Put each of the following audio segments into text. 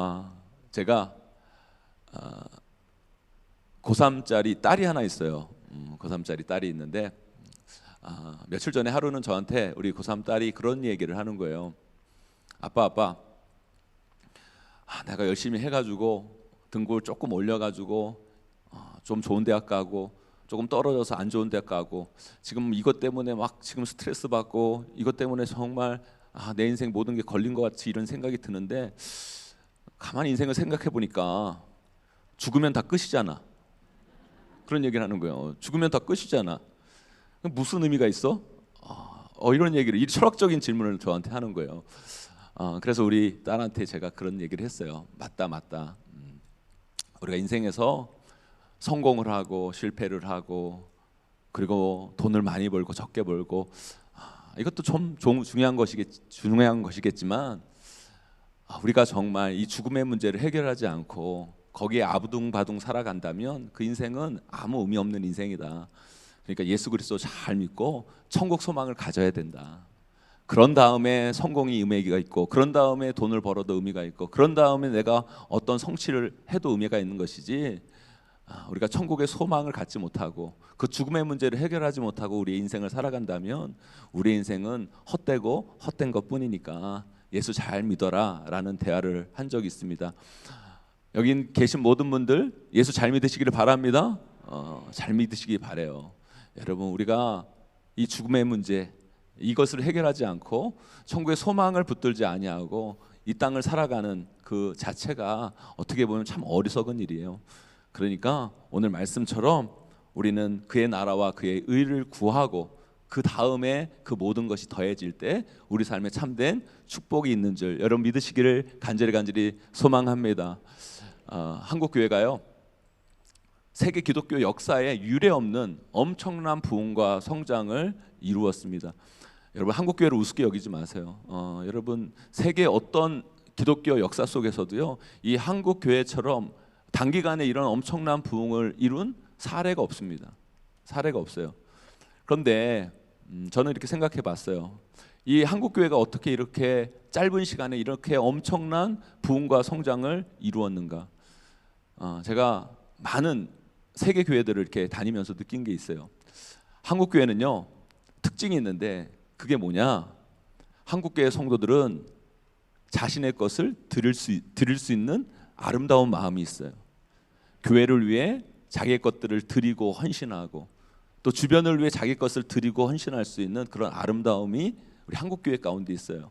아, 제가 아, 고3짜리 딸이 하나 있어요. 음, 고3짜리 딸이 있는데 아, 며칠 전에 하루는 저한테 우리 고3 딸이 그런 얘기를 하는 거예요. 아빠 아빠 아, 내가 열심히 해가지고 등급을 조금 올려가지고 어, 좀 좋은 대학 가고 조금 떨어져서 안 좋은 대학 가고 지금 이것 때문에 막 지금 스트레스 받고 이것 때문에 정말 아, 내 인생 모든 게 걸린 것 같이 이런 생각이 드는데 가만히 인생을 생각해 보니까 죽으면 다 끝이잖아. 그런 얘기를 하는 거예요. 죽으면 다 끝이잖아. 무슨 의미가 있어? 어, 이런 얘기를 이 철학적인 질문을 저한테 하는 거예요. 어, 그래서 우리 딸한테 제가 그런 얘기를 했어요. 맞다, 맞다. 음, 우리가 인생에서 성공을 하고 실패를 하고 그리고 돈을 많이 벌고 적게 벌고 아, 이것도 좀, 좀 중요한 것이겠 중요한 것이겠지만 아, 우리가 정말 이 죽음의 문제를 해결하지 않고 거기에 아부둥바둥 살아간다면 그 인생은 아무 의미 없는 인생이다. 그러니까 예수 그리스도 잘 믿고 천국 소망을 가져야 된다. 그런 다음에 성공이 의미가 있고 그런 다음에 돈을 벌어도 의미가 있고 그런 다음에 내가 어떤 성취를 해도 의미가 있는 것이지 아, 우리가 천국의 소망을 갖지 못하고 그 죽음의 문제를 해결하지 못하고 우리 인생을 살아간다면 우리 인생은 헛되고 헛된 것뿐이니까 예수 잘 믿어라 라는 대화를 한 적이 있습니다. 여기 계신 모든 분들 예수 잘 믿으시기를 바랍니다. 어, 잘 믿으시기 바래요. 여러분 우리가 이 죽음의 문제 이것을 해결하지 않고 천국의 소망을 붙들지 아니하고 이 땅을 살아가는 그 자체가 어떻게 보면 참 어리석은 일이에요. 그러니까 오늘 말씀처럼 우리는 그의 나라와 그의 의를 구하고 그 다음에 그 모든 것이 더해질 때 우리 삶에 참된 축복이 있는 줄 여러분 믿으시기를 간절히 간절히 소망합니다. 어, 한국 교회가요 세계 기독교 역사에 유례 없는 엄청난 부흥과 성장을 이루었습니다. 여러분 한국 교회를 우습게 여기지 마세요. 어, 여러분 세계 어떤 기독교 역사 속에서도요 이 한국 교회처럼 단기간에 이런 엄청난 부흥을 이룬 사례가 없습니다. 사례가 없어요. 그런데 음, 저는 이렇게 생각해 봤어요. 이 한국 교회가 어떻게 이렇게 짧은 시간에 이렇게 엄청난 부흥과 성장을 이루었는가? 어, 제가 많은 세계 교회들을 이렇게 다니면서 느낀 게 있어요. 한국 교회는요 특징이 있는데 그게 뭐냐? 한국 교회 성도들은 자신의 것을 드릴 수 드릴 수 있는 아름다운 마음이 있어요. 교회를 위해 자기의 것들을 드리고 헌신하고 또 주변을 위해 자기 것을 드리고 헌신할 수 있는 그런 아름다움이 우리 한국 교회 가운데 있어요.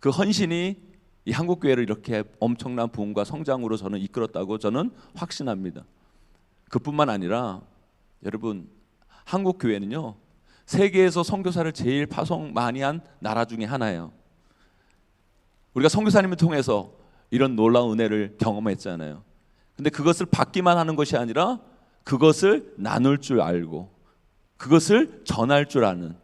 그 헌신이 이 한국 교회를 이렇게 엄청난 부흥과 성장으로 저는 이끌었다고 저는 확신합니다. 그뿐만 아니라 여러분 한국 교회는요 세계에서 선교사를 제일 파송 많이 한 나라 중에 하나예요. 우리가 선교사님을 통해서 이런 놀라운 은혜를 경험했잖아요. 근데 그것을 받기만 하는 것이 아니라 그것을 나눌 줄 알고 그것을 전할 줄 아는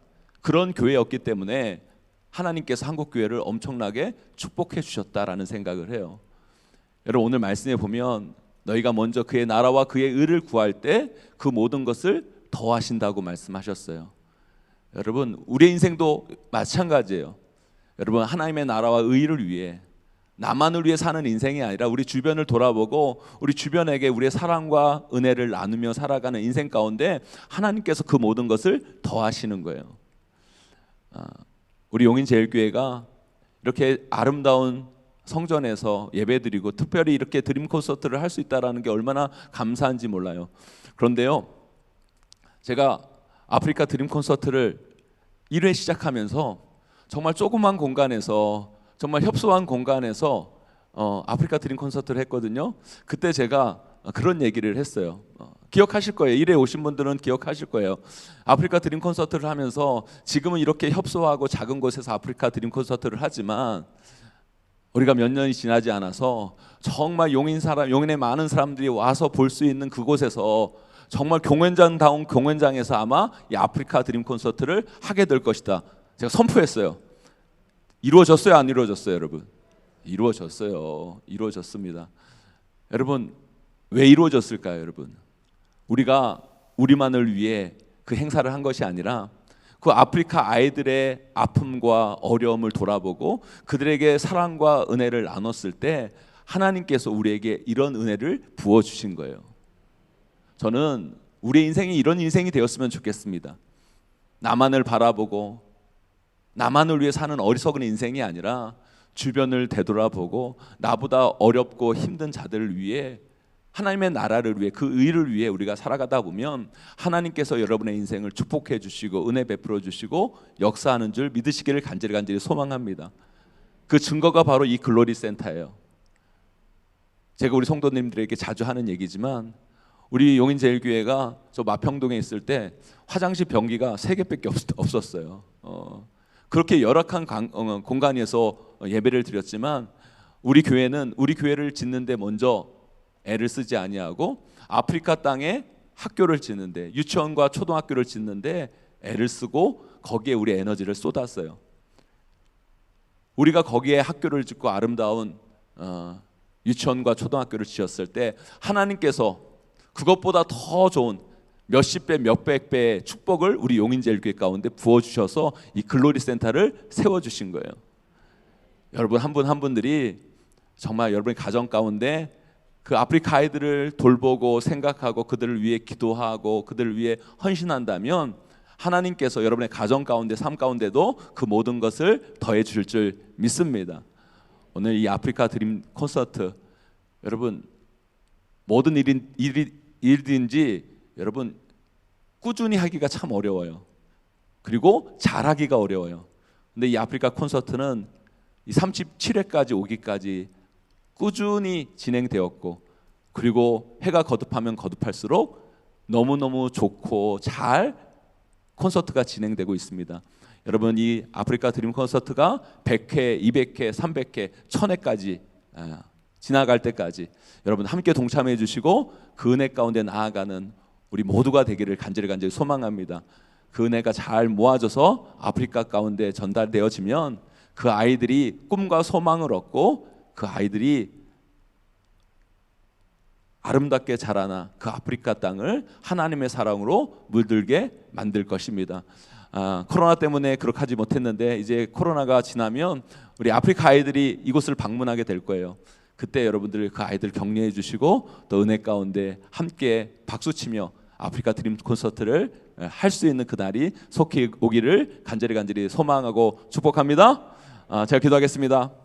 그런 교회였기 때문에 하나님께서 한국 교회를 엄청나게 축복해 주셨다라는 생각을 해요. 여러분 오늘 말씀에 보면 너희가 먼저 그의 나라와 그의 의를 구할 때 그 모든 것을 더하신다고 말씀하셨어요. 여러분 우리의 인생도 마찬가지예요. 여러분 하나님의 나라와 의를 위해 나만을 위해 사는 인생이 아니라 우리 주변을 돌아보고 우리 주변에게 우리의 사랑과 은혜를 나누며 살아가는 인생 가운데 하나님께서 그 모든 것을 더하시는 거예요. 아, 우리 용인제일교회가 이렇게 아름다운 성전에서 예배드리고 특별히 이렇게 드림 콘서트를 할 수 있다라는 게 얼마나 감사한지 몰라요. 그런데요, 제가 아프리카 드림 콘서트를 1회 시작하면서 정말 조그만 공간에서 정말 협소한 공간에서 어, 아프리카 드림 콘서트를 했거든요. 그때 제가 그런 얘기를 했어요. 어, 기억하실 거예요. 일에 오신 분들은 기억하실 거예요. 아프리카 드림 콘서트를 하면서 지금은 이렇게 협소하고 작은 곳에서 아프리카 드림 콘서트를 하지만 우리가 몇 년이 지나지 않아서 정말 용인 사람, 용인에 많은 사람들이 와서 볼 수 있는 그곳에서 정말 공연장 다운 공연장에서 아마 이 아프리카 드림 콘서트를 하게 될 것이다. 제가 선포했어요. 이루어졌어요, 안 이루어졌어요, 여러분? 이루어졌어요. 이루어졌습니다. 여러분 왜 이루어졌을까요, 여러분? 우리가 우리만을 위해 그 행사를 한 것이 아니라 그 아프리카 아이들의 아픔과 어려움을 돌아보고 그들에게 사랑과 은혜를 나눴을 때 하나님께서 우리에게 이런 은혜를 부어 주신 거예요. 저는 우리의 인생이 이런 인생이 되었으면 좋겠습니다. 나만을 바라보고 나만을 위해 사는 어리석은 인생이 아니라 주변을 되돌아보고 나보다 어렵고 힘든 자들을 위해 하나님의 나라를 위해 그 의를 위해 우리가 살아가다 보면 하나님께서 여러분의 인생을 축복해 주시고 은혜 베풀어 주시고 역사하는 줄 믿으시기를 간절히 간절히 소망합니다. 그 증거가 바로 이 글로리 센터예요. 제가 우리 성도님들에게 자주 하는 얘기지만 우리 용인제일교회가 저 마평동에 있을 때 화장실 변기가 세 개밖에 없, 없었어요. 어, 그렇게 열악한 강- 어, 공간에서 예배를 드렸지만 우리 교회는 우리 교회를 짓는데 먼저 애를 쓰지 아니하고 아프리카 땅에 학교를 짓는데 유치원과 초등학교를 짓는데 애를 쓰고 거기에 우리 에너지를 쏟았어요. 우리가 거기에 학교를 짓고 아름다운 어, 유치원과 초등학교를 지었을 때 하나님께서 그것보다 더 좋은 몇십 배, 몇백 배의 축복을 우리 용인제일교회 가운데 부어 주셔서 이 글로리 센터를 세워 주신 거예요. 여러분 한 분 한 분들이 정말 여러분의 가정 가운데 그 아프리카 아이들을 돌보고 생각하고 그들을 위해 기도하고 그들을 위해 헌신한다면 하나님께서 여러분의 가정 가운데 삶 가운데도 그 모든 것을 더해 주실 줄 믿습니다. 오늘 이 아프리카 드림 콘서트 여러분 모든 일인 일이 일인지 여러분 꾸준히 하기가 참 어려워요. 그리고 잘하기가 어려워요. 근데 이 아프리카 콘서트는 이 37회까지 오기까지 꾸준히 진행되었고 그리고 해가 거듭하면 거듭할수록 너무너무 좋고 잘 콘서트가 진행되고 있습니다. 여러분 이 아프리카 드림 콘서트가 100회, 200회, 300회, 1000회까지 아, 지나갈 때까지 여러분 함께 동참해 주시고 그 은혜 가운데 나아가는 우리 모두가 되기를 간절히 간절히 소망합니다. 그 은혜가 잘 모아져서 아프리카 가운데 전달되어지면 그 아이들이 꿈과 소망을 얻고 그 아이들이 아름답게 자라나 그 아프리카 땅을 하나님의 사랑으로 물들게 만들 것입니다. 아, 코로나 때문에 그렇게 하지 못했는데 이제 코로나가 지나면 우리 아프리카 아이들이 이곳을 방문하게 될 거예요. 그때 여러분들 그 아이들 격려해 주시고 또 은혜 가운데 함께 박수치며 아프리카 드림 콘서트를 할 수 있는 그날이 속히 오기를 간절히 간절히 소망하고 축복합니다. 아, 제가 기도하겠습니다.